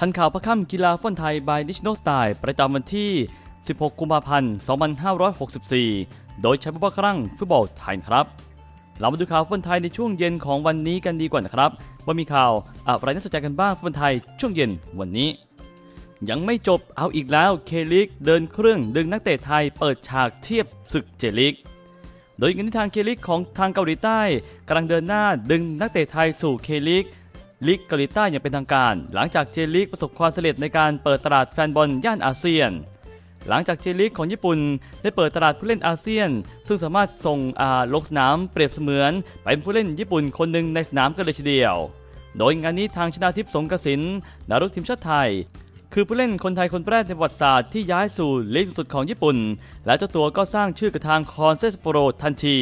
ทันข่าวพระค่ำกีฬาฟุตบอลไทย by National Style ประจำวันที่ 16 กุมภาพันธ์ 2564 โดยใช้ผู้ประครั่งฟุตบอลไทยครับ เรามาดูข่าวฟุตบอลไทยในช่วงเย็นของวันนี้กันดีกว่านะครับว่ามีข่าวอะไรน่าสนใจกันบ้างฟุตบอลไทยช่วงเย็นวันนี้ ยังไม่จบเอาอีกแล้วเคลิกเดินเครื่องดึงนักเตะไทยเปิดฉากเทียบศึกเจลิกโดยเงินที่ทางเคลิกของทางเกาหลีใต้กำลังเดินหน้าดึงนักเตะไทยสู่เคลิก ลีกเกาหลีใต้อย่างเป็นทางการ หลังจากเจลิกประสบความสำเร็จในการเปิดตลาดแฟนบอลย่านอาเซียน หลังจากเจลิกของญี่ปุ่นได้เปิดตลาดผู้เล่นอาเซียน ซึ่งสามารถส่งอาลงสนามเปรียบเสมือนเป็นผู้เล่นญี่ปุ่นคนหนึ่งในสนามกันเลยทีเดียว โดยงานนี้ทางชนาทิพย์สงกสินนารุกทีมชาติไทยคือผู้เล่นคนไทยคนแรกในประวัติศาสตร์ที่ย้ายสู่ลีกสุดของญี่ปุ่น และเจ้าตัวก็สร้างชื่อกับทางคอนเซสโปโรทันที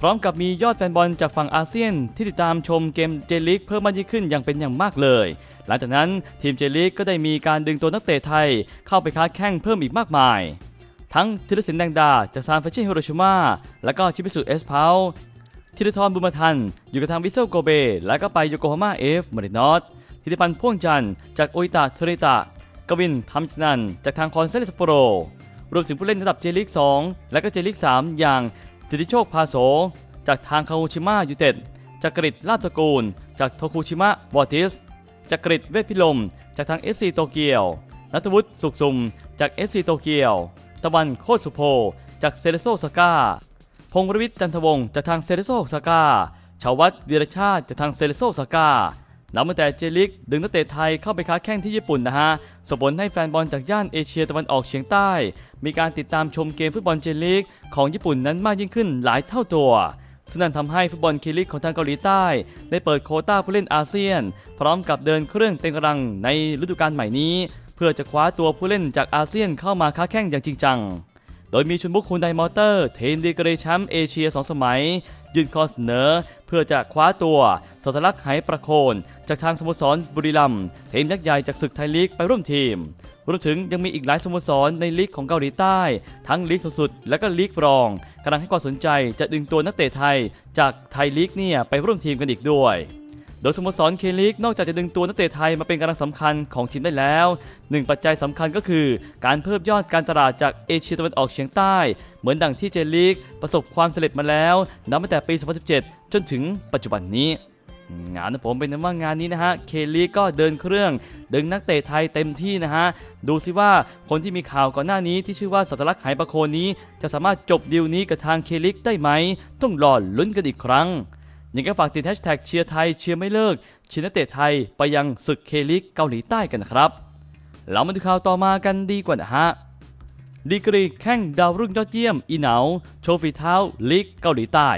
พร้อมกับมียอดแฟนบอลจากฝั่งอาเซียน ที่ติดตามชมเกมเจลิกเพิ่มมากยิ่งขึ้นอย่างเป็นอย่างมากเลย หลังจากนั้นทีมเจลิกก็ได้มีการดึงตัวนักเตะไทย เข้าไปค้าแข่งเพิ่มอีกมากมาย ทั้งธีรศิลป์แดงดาจากซานเฟรเช่ฮิโรชิมาและก็ชิบิสุเอสพาวธีรทรบุญมาทัน อยู่กับทางวิเซลโกเบ และก็ไปโยโกฮาม่าเอฟมารินอสธิติพันธ์พ่วงจันทร์จากโออิตาเทริตะกวินทัมสนันจากทางคอนเซเลสโปโรรวมถึงผู้เล่นระดับเจลิก 2 และก็เจลิก 3 อย่าง สิทธิโชคพาโส จากทางคาโฮชิมะยูเต็ดจากกริดลาบตระกูล จากโทคุชิมะวอติส จากกริดเวทพิลม จากทาง FC โตเกียว นัทวุฒิสุขสุม จาก FC โตเกียว ตะวันโคตรสุโพ จากเซเลโซสกาพงศ์รวิทย์จันทวงศ์จากทางเซเลโซสกาชาววัฒน์วีรชาติจากทางเซเลโซสกา นับตั้งแต่เจลิกดึงนักเตะไทยเข้าไปค้าแข่งที่ญี่ปุ่นนะฮะส่งผลให้แฟนบอลจากย่านเอเชียตะวันออกเฉียงใต้ มีการติดตามชมเกมฟุตบอลเจลิกของญี่ปุ่นนั้นมากยิ่งขึ้นหลายเท่าตัวซึ่งนั่นทำให้ฟุตบอลเคลิกของทางเกาหลีใต้ ได้เปิดโคต้าผู้เล่นอาเซียน พร้อมกับเดินเครื่องเต็มกำลังในฤดูกาลใหม่นี้ เพื่อจะคว้าตัวผู้เล่นจากอาเซียนเข้ามาค้าแข่งอย่างจริงจัง โดยมีชุนบุกคุณไดมอเตอร์ เทนดีกรีแชมป์เอเชีย 2 สมัย ยื่นข้อเสนอ เพื่อจะคว้าตัวสัสลักษ์ไหประโคน จากทางสโมสรบุรีรัมย์ทีมยักษ์ใหญ่จากศึกไทยลีกไปร่วมทีมรวมถึงยังมีอีกหลายสโมสรในลีกของเกาหลีใต้ ทั้งลีกสูงสุด และก็ลีกรองกำลังให้ความสนใจจะดึงตัวนักเตะไทย จากไทยลีกเนี่ยไปร่วมทีมกันอีกด้วย โดยสโมสรเคลิกนอกจากจะดึงตัวนักเตะไทยมาเป็นกำลังสำคัญของทีมได้แล้วหนึ่งปัจจัยสำคัญก็คือ การเพิ่มยอดการตลาดจากเอเชียตะวันออกเฉียงใต้ เหมือนดังที่เจลิกประสบความสำเร็จมาแล้วนับตั้งแต่ปี 2017 จนถึงปัจจุบันนี้งานผมเป็นว่างานนี้นะฮะ เคลีก็เดินเครื่อง ดึงนักเตะไทยเต็มที่นะฮะ ดูสิว่าคนที่มีข่าวก่อนหน้านี้ที่ชื่อว่าสัตลักษณ์ไหประโคนนี้ จะสามารถจบดีลนี้กับทางเคลิกได้ไหม ต้องรอลุ้นกันอีกครั้ง ยังก็ฝากติดแฮชแท็กเชียร์ไทยเชียร์ไม่เลิกเชียร์นักเตะไทยไปยังศึกเคลิกเกาหลีใต้กันนะครับเรามาดูข่าวต่อมากันดีกว่านะฮะดีกรีแข่งดาวรุ่งยอดเยี่ยม อีเหนาโชว์ฝีเท้าลีกเกาหลีใต้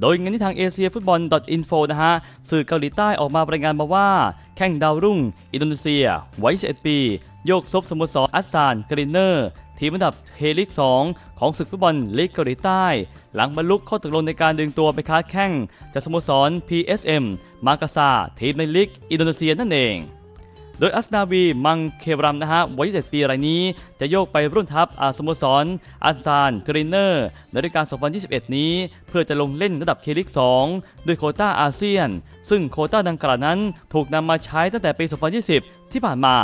โดยงานที่ทางเอเชียฟุตบอล .info นะฮะ สื่อเกาหลีใต้ออกมารายงานมาว่า แข่งดาวรุ่ง อินโดนีเซีย วัย11ปี โยกซบสโมสรอัสซานกรีนเนอร์ ทีมอันดับเฮลิก 2 ของศึกฟุตบอลลีกเกาหลีใต้ หลังบรรลุข้อตกลงในการดึงตัวไปค้าแข่งจากสโมสร PSM มากาซาทีมในลีกอินโดนีเซียนั่นเอง โดยอัสนาวีมังเคบรัมนะฮะวัย 27 ปีรายนี้ จะโยกไปรุ่นทัพอาสโมสรอันซานเทรนเนอร์ ในฤดูกาล 2021 นี้ เพื่อจะลงเล่นระดับเคลิก 2 ด้วยโคต้าอาเซียน ซึ่งโคต้าดังกล่าวนั้นถูกนำมาใช้ตั้งแต่ปี 2020 ที่ผ่านมา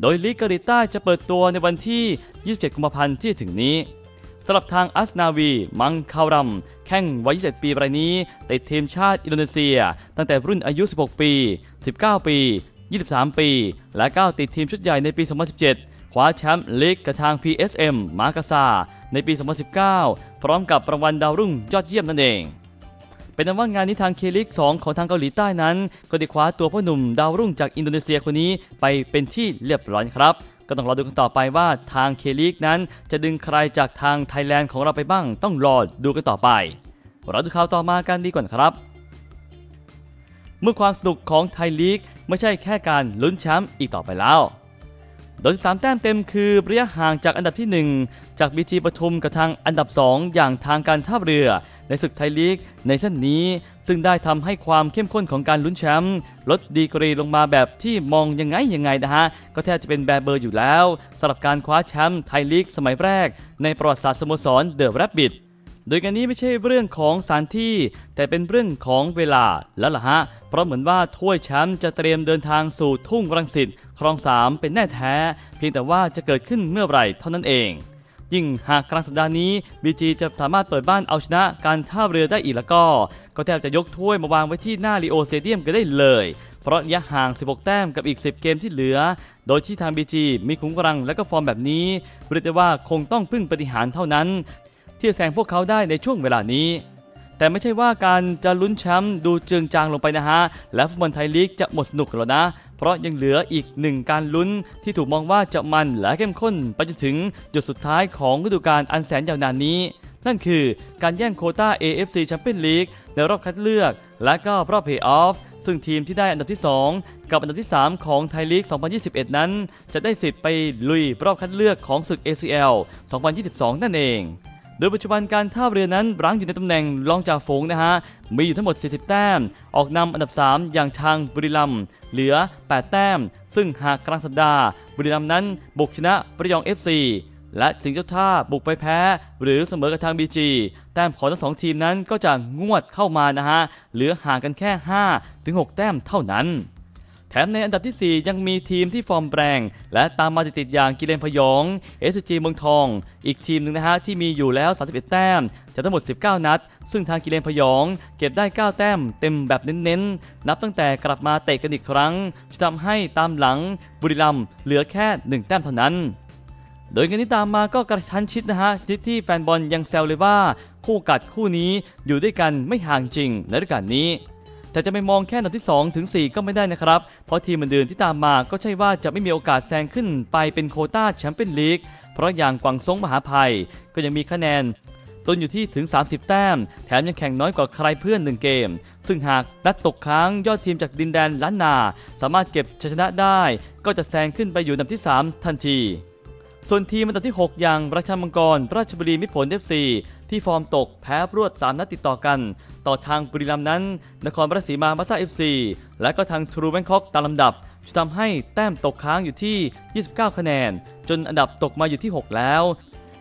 โดยลีกเกาหลีใต้จะเปิดตัวในวันที่ 27 กุมภาพันธ์ที่ถึงนี้สำหรับทางอัสนาวี มังคารัม แข่งวัย 27 ปีรายนี้ติดทีมชาติอินโดนีเซีย ตั้งแต่รุ่นอายุ 16 ปี 19 ปี 23 ปี และก้าวติดทีมชุดใหญ่ในปี 2017 คว้าแชมป์ลีกกับทาง PSM มากาซาในปี 2019 พร้อมกับรางวัลดาวรุ่งยอดเยี่ยมนั่นเอง เป็นนั้นว่างานนี้ทางเคลิก 2 ของทางเกาหลีใต้นั้น ก็ได้คว้าตัวพ่อหนุ่มดาวรุ่งจากอินโดนีเซียคนนี้ไปเป็นที่เรียบร้อยครับก็ต้องรอดูกันต่อไปว่าทางเคลิกนั้น จะดึงใครจากทางไทยแลนด์ของเราไปบ้าง ต้องรอดูกันต่อไปเราดูข่าวต่อมากันดีกว่าครับ เมื่อความสนุกของไทยลีกไม่ใช่แค่การลุ้นแชมป์อีกต่อไปแล้วโดย 13 แต้มเต็มคือระยะห่างจากอันดับที่ 1 จากบีจีปทุมกับทางอันดับ 2 อย่างทางการท่าเรือ ในศึกไทยลีกในเส้นนี้ ซึ่งได้ทำให้ความเข้มข้นของการลุ้นแชมป์ลดดีกรีลงมาแบบที่มองยังไงยังไงนะฮะ ก็แทบจะเป็นแบร์เบอร์อยู่แล้วสำหรับการคว้าแชมป์ไทยลีกสมัยแรก ในประวัติศาสตร์สโมสรเดอะแรบบิทโดยการนี้ไม่ใช่เรื่องของสถานที่ แต่เป็นเรื่องของเวลาแล้วล่ะฮะ เพราะเหมือนว่าถ้วยแชมป์จะเตรียมเดินทางสู่ทุ่งรังสิตครองสามเป็นแน่แท้ เพียงแต่ว่าจะเกิดขึ้นเมื่อไหร่เท่านั้นเอง ยิ่งหากกลางสัปดาห์นี้บีจีจะสามารถเปิดบ้านเอาชนะการท่าเรือได้อีกแล้วก็ ก็แทบจะยกถ้วยมาวางไว้ที่หน้าลีโอเตเดียมกันได้เลยเพราะระยะห่าง 16 แต้มกับอีก 10 เกมที่เหลือ โดยที่ทาง BG มีขุมกำลังและก็ฟอร์มแบบนี้เรียกได้ว่าคงต้องพึ่งปฏิหารเท่านั้น ที่แซงพวกเขาได้ในช่วงเวลานี้ แต่ไม่ใช่ว่าการจะลุ้นแชมป์ดูเจืงจางลงไปนะฮะ และฟุตบอลไทยลีกจะหมดสนุกแล้วนะ เพราะยังเหลืออีกหนึ่งการลุ้นที่ถูกมองว่าจะมันและเข้มข้นไปจนถึงจุดสุดท้ายของฤดูกาลอันแสนยาวนานนี้ นั่นคือการแย่งโคต้า AFC Champions League ในรอบคัดเลือก และก็รอบเพย์ออฟซึ่งทีมที่ได้อันดับที่ 2 กับอันดับที่ 3 ของไทยลีก 2021 นั้น จะได้สิทธิ์ไปลุยรอบคัดเลือกของศึก ACL 2022 นั่นเอง โดยปัจจุบันการท่าเรือนั้นรั้งอยู่ในตำแหน่งรองจ่าฝูงนะฮะ มีอยู่ทั้งหมด 40 แต้ม ออกนำอันดับ 3 อย่างทางบุรีรัมย์เหลือ 8 แต้ม ซึ่งหากกลางสัปดาห์ บุรีรัมย์นั้นบุกชนะประยอง FC และสิงห์เจ้าท่าบุกไปแพ้ หรือเสมอกับทาง BG แต้มของทั้งสองทีมนั้นก็จะงวดเข้ามานะฮะ เหลือห่างกันแค่ 5-6 แต้มเท่านั้น แถมในอันดับทีสี่ 4 ยังมีทีมที่ฟอร์มแรงและตามมาติดๆอย่างกิเลนพยอง SG เมืองทอง อีกทีมหนึ่งนะฮะที่มีอยู่แล้ว 31 แต้มจากทั้งหมด 19 นัด ซึ่งทางกิเลนพยอง เก็บได้ 9 แต้มเต็มแบบเน้นๆ นับตั้งแต่กลับมาเตะกันอีกครั้งจะทำให้ตามหลังบุรีรัมย์เหลือแค่ 1 แต้มเท่านั้นโดยกันที่ตามมาก็กระชั้นชิดนะฮะชนิดที่แฟนบอลยังแซวเลยว่า คู่กัดคู่นี้อยู่ด้วยกันไม่ห่างจริงในฤดูกาลนี้ แต่จะไม่มองแค่อันดับที่2ถึง4ก็ไม่ได้นะครับ เพราะทีมอื่นๆที่ตามมาก็ใช่ว่าจะไม่มีโอกาสแซงขึ้นไปเป็นโคต้าแชมเปี้ยนลีก เพราะอย่างกวางซงมหาภัย ก็ยังมีคะแนนต้นอยู่ที่ถึง 30 แต้ม แถมยังแข่งน้อยกว่าใครเพื่อน 1 เกม ซึ่งหากนัดตกค้างยอดทีมจากดินแดนล้านนา สามารถเก็บชัยชนะได้ ก็จะแซงขึ้นไปอยู่อันดับที่ 3 ทันที ส่วนทีมอันดับที่ 6 อย่างราชมังกร ราชบุรีมิตรผล FC ที่ฟอร์มตกแพ้รวด 3 นัดติดต่อกัน ต่อทางบุรีรัมย์นั้น นครราชสีมามาซาเอฟซีและก็ทางทรูแบงคอกตามลำดับจะทำให้แต้มตกค้างอยู่ที่ 29 คะแนน จนอันดับตกมาอยู่ที่ 6 แล้ว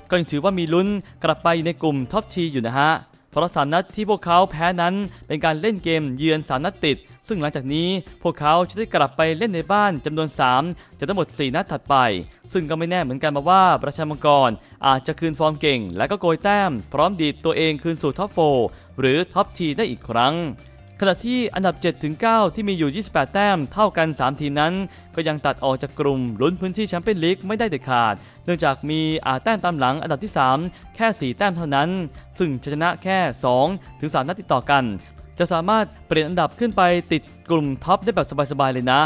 ก็ยังถือว่ามีลุ้นกลับไปอยู่ในกลุ่มท็อปทีอยู่นะฮะ เพราะสามนัดที่พวกเขาแพ้นั้นเป็นการเล่นเกมเยือนสามนัดติด ซึ่งหลังจากนี้พวกเขาจะได้กลับไปเล่นในบ้านจำนวน 3 จะทั้งหมด 4 นัดถัดไป ซึ่งก็ไม่แน่เหมือนกันมาว่าประชามังกร อาจจะคืนฟอร์มเก่ง และก็โกยแต้ม พร้อมดีดตัวเองคืนสู่ท็อปโฟหรือท็อปทีได้อีกครั้ง ขณะที่อันดับ 7-9 ที่มีอยู่ 28 แต้มเท่ากัน 3 ทีมนั้น ก็ยังตัดออกจากกลุ่มลุ้นพื้นที่แชมเปี้ยนลีกไม่ได้เด็ดขาด เนื่องจากมีอาแต้มตามหลังอันดับที่ 3 แค่ 4 แต้มเท่านั้น ซึ่งชนะแค่ 2 ถึง 3 นัดติดต่อกัน จะสามารถเปลี่ยนอันดับขึ้นไปติดกลุ่มท็อปได้แบบสบายๆเลยนะ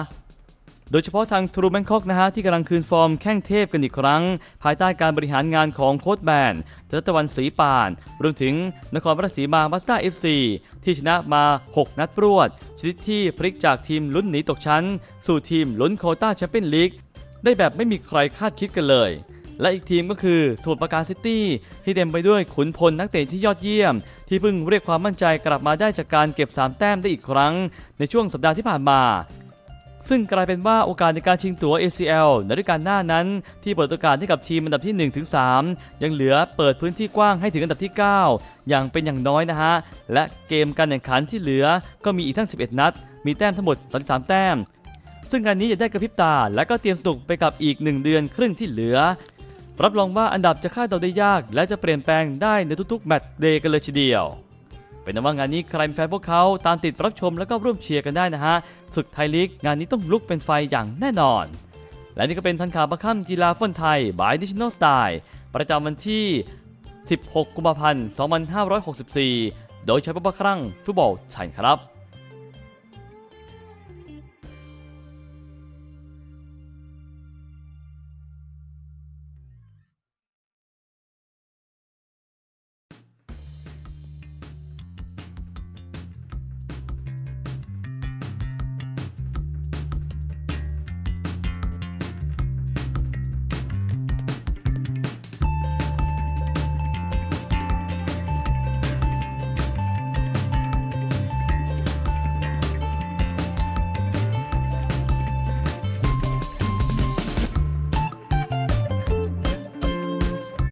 โดยเฉพาะทางทรูแบงคอกนะฮะที่กำลังคืนฟอร์มแข้งเทพกันอีกครั้ง ภายใต้การบริหารงานของโค้ชแบนจัตวันศรีปาน รวมถึงนครราชสีมามาสตอร์เอฟซีที่ชนะมา 6 นัดรวด ชนิดที่พลิกจากทีมลุ้นหนีตกชั้น สู่ทีมลุ้นโคต้าแชมเปี้ยนลีกได้แบบไม่มีใครคาดคิดกันเลยและอีกทีมก็คือสมุทรปราการซิตี้ที่เต็มไปด้วยขุนพลนักเตะที่ยอดเยี่ยม ที่เพิ่งเรียกความมั่นใจกลับมาได้จากการเก็บ 3 แต้มได้อีกครั้ง ในช่วงสัปดาห์ที่ผ่านมา ซึ่งกลายเป็นว่าโอกาสในการชิงตั๋ว ACL ในฤดูกาลหน้านั้น ที่เปิดโอกาสให้กับทีมอันดับที่ 1-3ยังเหลือเปิดพื้นที่กว้างให้ถึงอันดับที่ 9 อย่างเป็นอย่างน้อยนะฮะ และเกมการแข่งขันที่เหลือก็มีอีกทั้ง 11 นัด มีแต้มทั้งหมด 33 แต้ม ซึ่งงานนี้จะได้กระพริบตา และก็เตรียมสนุกไปกับอีก 1 เดือนครึ่งที่เหลือ รับรองว่าอันดับจะคาดเดาได้ยาก และจะเปลี่ยนแปลงได้ในทุกๆแมตช์เดย์กันเลยทีเดียว เป็นนั้นว่างานนี้ใครเป็นแฟนพวกเขาตามติดรับชมแล้วก็ร่วมเชียร์กันได้นะฮะศึกไทยลีกงานนี้ต้องลุกเป็นไฟอย่างแน่นอน และนี่ก็เป็นทันข่าวประค่ำกีฬาฟุตบอลไทย by National Style ประจำวันที่ 16 กุมภาพันธ์ 2564 โดยใช้ประครั่งฟุตบอลชัยครับ